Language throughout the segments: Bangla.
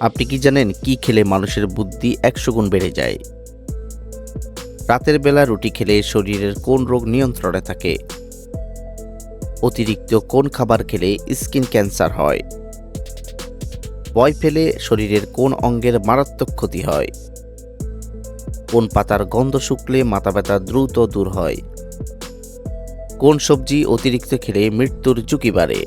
আপনি কি জানেন কি খেলে মানুষের বুদ্ধি একশো গুণ বেড়ে যায়? রাতের বেলা রুটি খেলে শরীরের কোন রোগ নিয়ন্ত্রণে থাকে? অতিরিক্ত কোন খাবার খেলে স্কিন ক্যান্সার হয়? বয় ফেলে শরীরের কোন অঙ্গের মারাত্মক ক্ষতি হয়? কোন পাতার গন্ধ শুকলে মাথা ব্যথা দ্রুত দূর হয়? কোন সবজি অতিরিক্ত খেলে মৃত্যুর ঝুঁকি বাড়ে?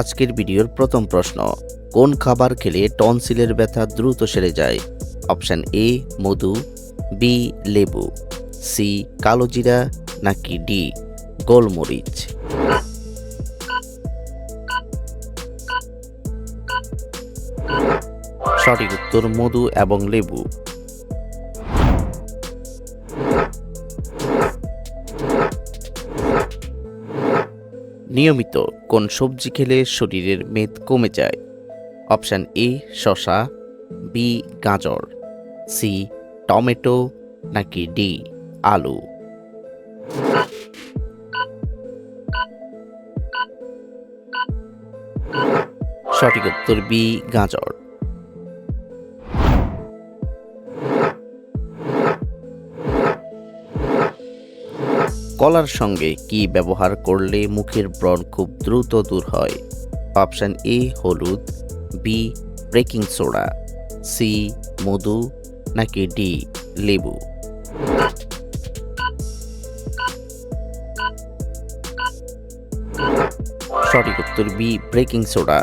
আজকের ভিডিওর প্রথম প্রশ্ন, কোন খাবার খেলে টনসিলের ব্যথা দ্রুত সেরে যায়? অপশান এ, মধু, বি, লেবু, সি কালোজিরা নাকি ডি, গোলমরিচ? সঠিক উত্তর মধু এবং লেবু। নিয়মিত কোন সবজি খেলে শরীরের মেদ কমে যায়। অপশান এ শশা বি গাজর সি টমেটো, নাকি ডি আলু। সঠিক উত্তর বি গাজর। কলার সঙ্গে কি ব্যবহার করলে মুখের ব্রণ খুব দ্রুত দূর হয়? অপশান এ হলুদ বি বেকিং সোডা সি মধু, নাকি ডি লেবু? সঠিক উত্তর বি ব্রেকিং সোডা।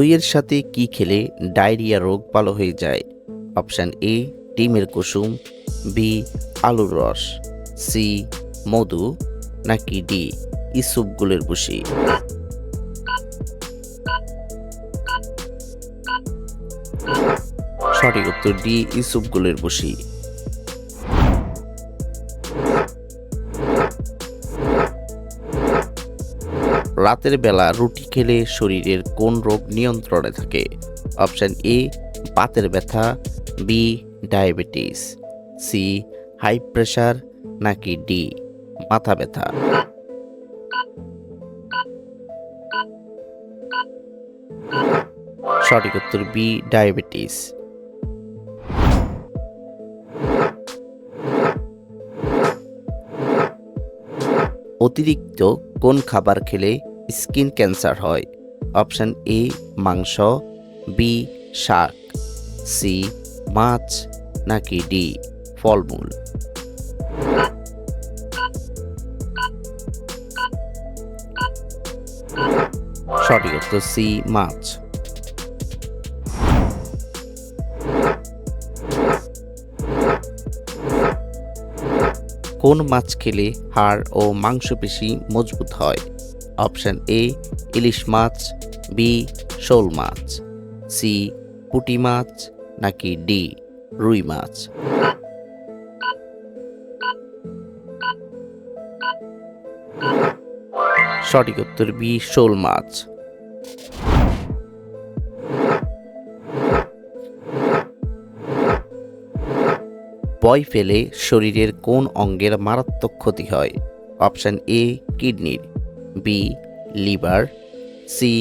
দইয়ের সাথে কি খেলে ডায়রিয়া রোগ ভালো হয়ে যায়? অপশান এ, ডিমের কুসুম, বি, আলুর রস, সি, মধু, নাকি ডি ইসুপগুলের বসি সঠিক উত্তর ডি ইসুপগুলের বুসি রাতের বেলা রুটি খেলে শরীরের কোন রোগ নিয়ন্ত্রণে থাকে? অপশান এ বাতের ব্যথা, B, diabetes, C, high pressure নাকি ডি, মাথা ব্যথা। সঠিক উত্তর বি, ডায়াবেটিস। অতিরিক্ত কোন খাবার খেলে স্কিন ক্যান্সার হয়। অপশান এ, মাংস, বি, শাক, সি, মাছ, নাকি ডি, ফলমূল। সঠিক উত্তর সি, মাছ। কোন মাছ খেলে হাড় ও মাংসপেশি মজবুত হয়? অপশান এ, ইলিশ মাছ, বি, শোল মাছ, সি, পুঁটি মাছ, নাকি ডি, রুই মাছ। সঠিক উত্তর বি, শোল মাছ। বয় ফেলে শরীরের কোন অঙ্গের মারাত্মক ক্ষতি হয়? অপশান এ, কিডনির। বি লিভার সি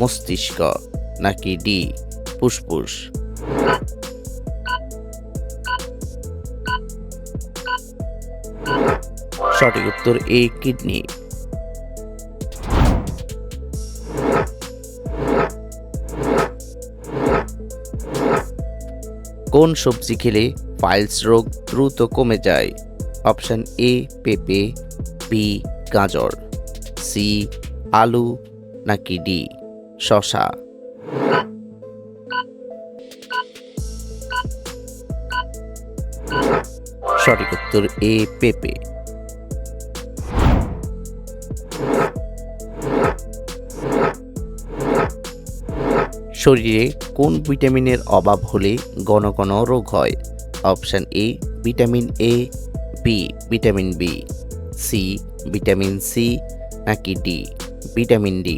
মস্তিষ্ক, নাকি ডি ফুসফুস? সঠিক উত্তর এ কিডনি কোন সবজি খেলে ফাইলস রোগ দ্রুত কমে যায়? অপশান এ পেঁপে বি গাজর। সি, আলু নাকি ডি? শশা। সঠিক উত্তর এ, পেপে। শরীরে কোন ভিটামিনের অভাব হলে ঘন ঘন রোগ হয়? Option A, vitamin A, B, vitamin B, C, vitamin C নাকি ডি ভিটামিন ডি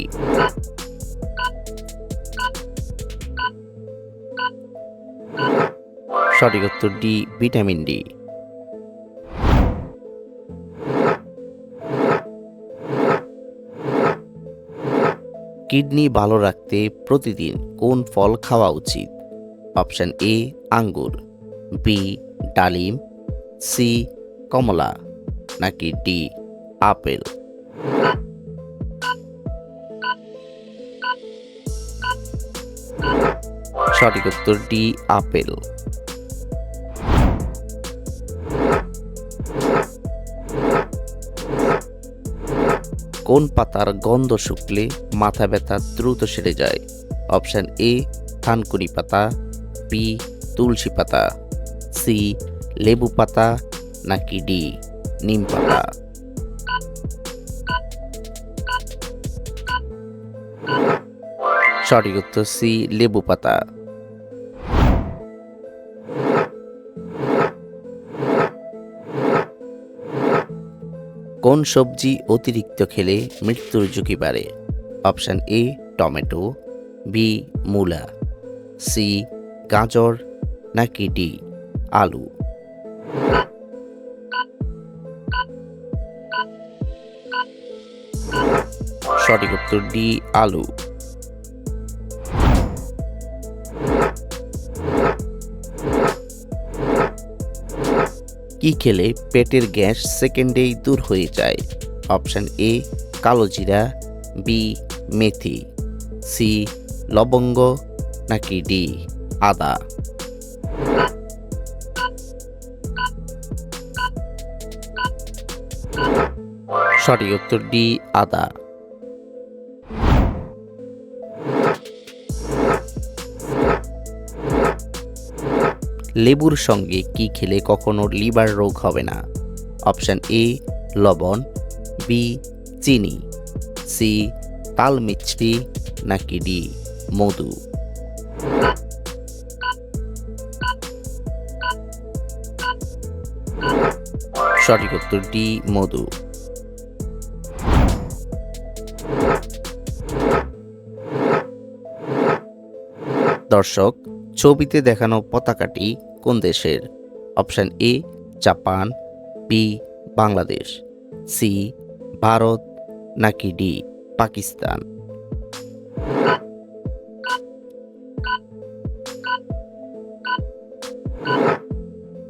সঠিক উত্তর ডি ভিটামিন ডি কিডনি ভালো রাখতে প্রতিদিন কোন ফল খাওয়া উচিত? অপশান এ আঙ্গুর। বি ডালিম। সি কমলা। নাকি ডি আপেল। সঠিক উত্তর ডি, আপেল। কোন পাতার গন্ধ শুকলে মাথা ব্যথা দ্রুত সেরে যায়? অপশান এ, থানকুনি পাতা, বি, তুলসী পাতা, সি, লেবু পাতা, নাকি ডি, নিম পাতা। সঠিক উত্তর সি লেবু পাতা। কোন সবজি অতিরিক্ত খেলে মৃত্যুর ঝুঁকি বাড়ে? অপশান এ, টমেটো, বি, মূলা, সি, গাজর, নাকি ডি, আলু। সঠিক উত্তর ডি, আলু। কি খেলে পেটের গ্যাস সেকেন্ডেই দূর হয়ে যায়? অপশান এ, কালো জিরা, বি, মেথি, সি, লবঙ্গ, নাকি ডি, আদা। সঠিক উত্তর ডি, আদা। লেবুর সঙ্গে কি খেলে কখনো লিভার রোগ হবে না? অপশান এ, লবণ, বি, চিনি, সি, তাল মিছরি নাকি ডি, মধু? সঠিক উত্তর ডি, মধু। দর্শক ছবিতে দেখানো পতাকাটি কোন দেশের? Option A, Japan, B, Bangladesh, C, Bharat, নাকি ডি, পাকিস্তান?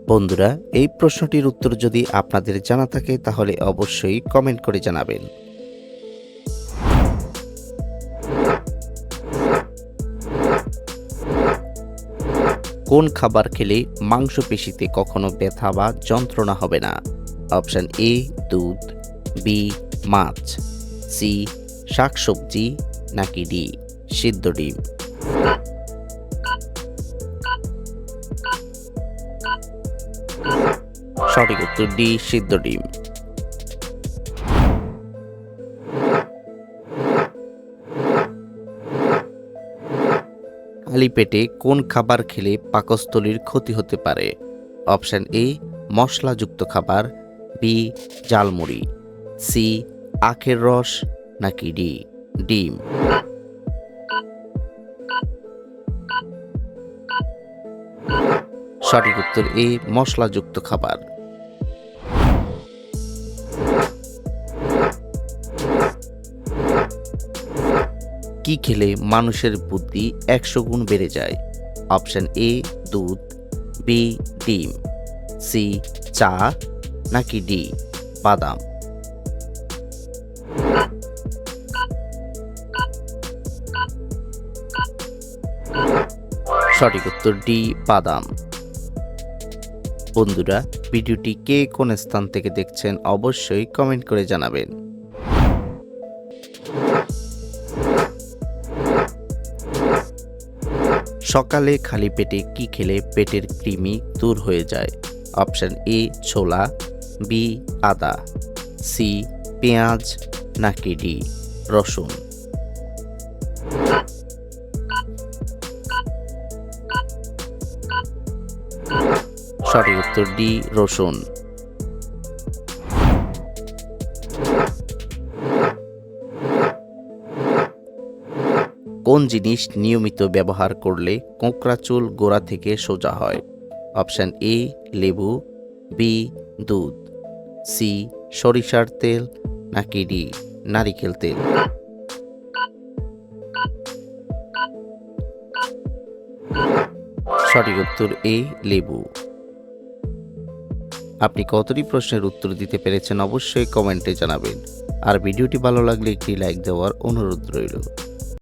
বন্ধুরা, এই প্রশ্নটির উত্তর যদি আপনাদের জানা থাকে, তাহলে অবশ্যই কমেন্ট করে জানাবেন। কোন খাবার খেলে মাংসপেশিতে কখনো ব্যথা বা যন্ত্রণা হবে না? অপশান এ, দুধ, বি, মাছ, সি, শাকসবজি, নাকি ডি, সিদ্ধ ডিম? সঠিক উত্তর ডি, সিদ্ধ ডিম। খালি পেটে কোন খাবার খেলে পাকস্থলীর ক্ষতি হতে পারে? অপশান এ, মশলাযুক্ত খাবার, বি জালমুড়ি সি, আখের রস, নাকি ডি, ডিম। সঠিক উত্তর এ, মশলাযুক্ত খাবার। কি খেলে মানুষের বুদ্ধি একশো গুণ বেড়ে যায়? অপশন এ, দুধ, বি, ডিম, সি, চা, নাকি ডি, বাদাম? সঠিক উত্তর ডি, বাদাম। বন্ধুরা, ভিডিওটি কে কোন স্থান থেকে দেখছেন অবশ্যই কমেন্ট করে জানাবেন। সকালে খালি পেটে কি খেলে পেটের কৃমি দূর হয়ে যায়? অপশান এ, ছোলা, বি, আদা, সি, পেঁয়াজ নাকি ডি, রসুন? সঠিক উত্তর ডি, রসুন। কোন জিনিস নিয়মিত ব্যবহার করলে কোঁকড়া চুল গোড়া থেকে সোজা হয়? অপশান এ লেবু বি দুধ সি সরিষার তেল, নাকি ডি নারিকেল তেল? সঠিক উত্তর এ লেবু। আপনি কতটি প্রশ্নের উত্তর দিতে পেরেছেন অবশ্যই কমেন্টে জানাবেন। আর ভিডিওটি ভালো লাগলে একটি লাইক দেওয়ার অনুরোধ রইল।